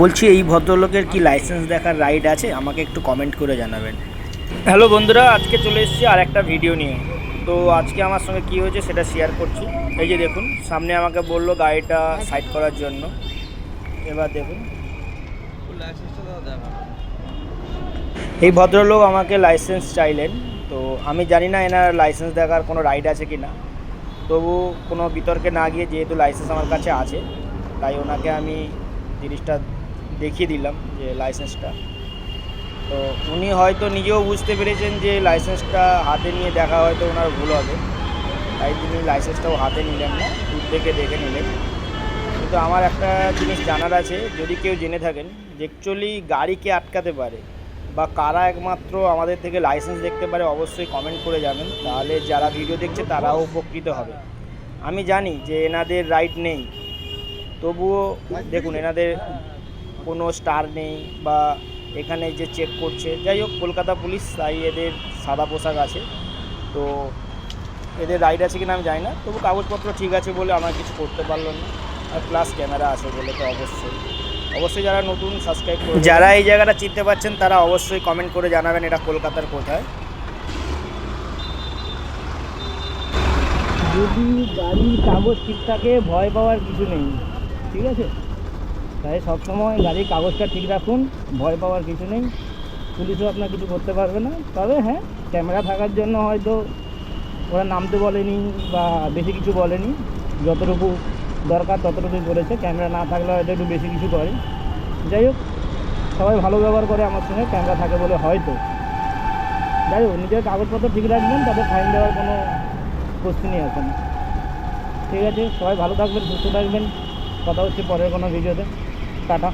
বলছি, এই ভদ্রলোকের কি লাইসেন্স দেখার রাইট আছে? আমাকে একটু কমেন্ট করে জানাবেন। হ্যালো বন্ধুরা, আজকে চলে এসেছি আর একটা ভিডিও নিয়ে। তো আজকে আমার সঙ্গে কী হয়েছে সেটা শেয়ার করছি। এই যে দেখুন, সামনে আমাকে বলল গাড়িটা সাইড করার জন্য। এবার দেখুন। এই ভদ্রলোক আমাকে লাইসেন্স চাইলেন। তো আমি জানি না এনার লাইসেন্স দেখার কোনো রাইট আছে কি না তবু কোনো বিতর্কে না গিয়ে যেহেতু লাইসেন্স আমার কাছে আছে, তাই ওনাকে আমি জিনিসটা দেখিয়ে দিলাম যে লাইসেন্সটা তো উনি হয়তো নিজেও বুঝতে পেরেছেন যে লাইসেন্সটা হাতে নিয়ে দেখা হয়তো ওনার ভুল হবে, তাই তিনি লাইসেন্সটাও হাতে নিলেন না, দূর থেকে দেখে নিলেন। কিন্তু আমার একটা জিনিস জানার আছে, যদি কেউ জেনে থাকেন, যে অ্যাকচুয়ালি গাড়িকে আটকাতে পারে? বা কারা একমাত্র আমাদের থেকে লাইসেন্স দেখতে পারে অবশ্যই কমেন্ট করে যাবেন তাহলে যারা ভিডিও দেখছে তারাও উপকৃত হবে। আমি জানি যে এনাদের রাইট নেই। তবুও দেখুন, এনাদের কোনো স্টার নেই বা এখানে যে চেক করছে, যাই হোক, কলকাতা পুলিশ তাই এদের সাদা পোশাক আছে। তো এদের রাইড আছে কিনা আমি জানি না। তবু কাগজপত্র ঠিক আছে বলে আমার কিছু করতে পারল না। আর প্লাস ক্যামেরা আছে বলে তো অবশ্যই। অবশ্যই যারা নতুন সাবস্ক্রাইব করে যারা এই জায়গাটা চিনতে পারছেন তারা অবশ্যই কমেন্ট করে জানাবেন এটা কলকাতার কোথায়। যদি গাড়ির কাগজ ঠিক থাকে ভয় পাওয়ার কিছু নেই ঠিক আছে? তাই সবসময় গাড়ির কাগজটা ঠিক রাখুন ভয় পাওয়ার কিছু নেই। পুলিশও আপনার কিছু করতে পারবে না। তবে হ্যাঁ ক্যামেরা থাকার জন্য হয়তো ওরা নামতে বলেনি বা বেশি কিছু বলেনি যতটুকু দরকার ততটুকুই করেছে। ক্যামেরা না থাকলে হয়তো একটু বেশি কিছু করে। যাই হোক, সবাই ভালো ব্যবহার করে আমার সঙ্গে, ক্যামেরা থাকে বলে হয়তো। যাই হোক, নিজের কাগজপত্র ঠিক রাখবেন তাদের ফাইন দেওয়ার কোনো কোশ্চেনই আছে না ঠিক আছে, সবাই ভালো থাকবেন, সুস্থ থাকবেন। কথা হচ্ছে পরের কোনো ভিডিওতে। টাটা।